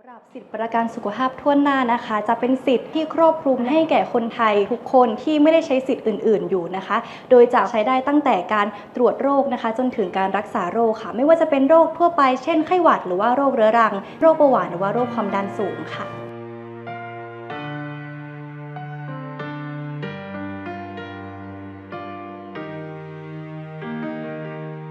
ำหรับสิทธิประกันสุขภาพทั่วหน้านะคะ จะเป็นสิทธิ์ที่ครอบคลุมให้แก่คนไทยทุกคนที่ไม่ได้ใช้สิทธิ์อื่น ๆ อยู่นะคะ โดยจะใช้ได้ตั้งแต่การตรวจโรคนะคะ จนถึงการรักษาโรคค่ะ ไม่ว่าจะเป็นโรคทั่วไป เช่นไข้หวัดหรือว่าโรคเรื้อรัง โรคเบาหวานหรือว่าโรคความดันสูงค่ะ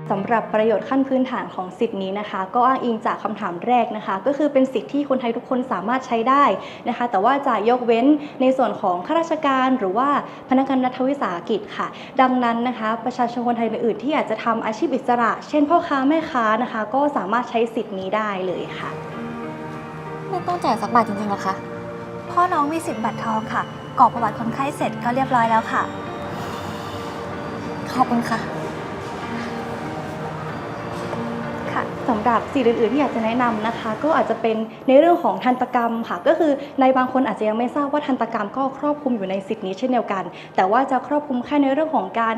สำหรับประโยชน์ขั้นพื้นฐานของสิทธินี้นะคะ ก็อ้างอิงจากคำถามแรกนะคะ ก็คือเป็นสิทธิที่คนไทยทุกคนสามารถใช้ได้นะคะ แต่ว่าจะยกเว้นในส่วนของข้าราชการ หรือว่าพนักงานรัฐวิสาหกิจค่ะ ดังนั้นนะคะ ประชาชนคนไทยอื่นๆที่อยากจะทำอาชีพอิสระ เช่นพ่อค้าแม่ค้านะคะ ก็สามารถใช้สิทธินี้ได้เลยค่ะไม่ต้องจ่ายสักบาทจริงๆหรอคะพ่อน้องมีสิทธิ์บัตรทองค่ะกรอกประวัติคนไข้เสร็จก็เรียบร้อยแล้วค่ะ ขอบคุณค่ะ สำหรับสิ่งอื่นๆที่อยากจะแนะนำนะคะ ก็อาจจะเป็นในเรื่องของทันตกรรมค่ะ ก็คือในบางคนอาจจะยังไม่ทราบว่าทันตกรรมก็ครอบคลุมอยู่ในสิทธินี้เช่นเดียวกัน แต่ว่าจะครอบคลุมแค่ในเรื่องของการ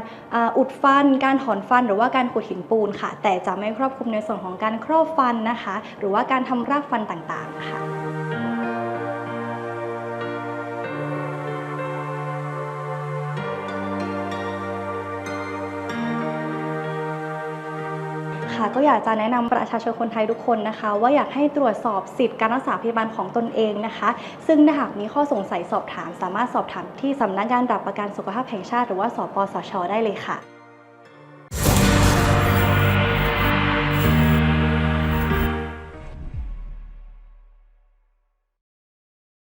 อุดฟัน การถอนฟัน หรือว่าการขุดหินปูนค่ะ แต่จะไม่ครอบคลุมในส่วนของการครอบฟันนะคะ หรือว่าการทำรากฟันต่างๆค่ะ ค่ะ ก็อยากจะแนะนำประชาชนคนไทยทุกคนนะคะ ว่าอยากให้ตรวจสอบสิทธิการรักษาพยาบาลของตนเองนะคะ ซึ่งถ้าหากมีข้อสงสัยสอบถาม สามารถสอบถามที่สำนักงานดับประกันสุขภาพแห่งชาติ หรือว่าสปสช ได้เลยค่ะ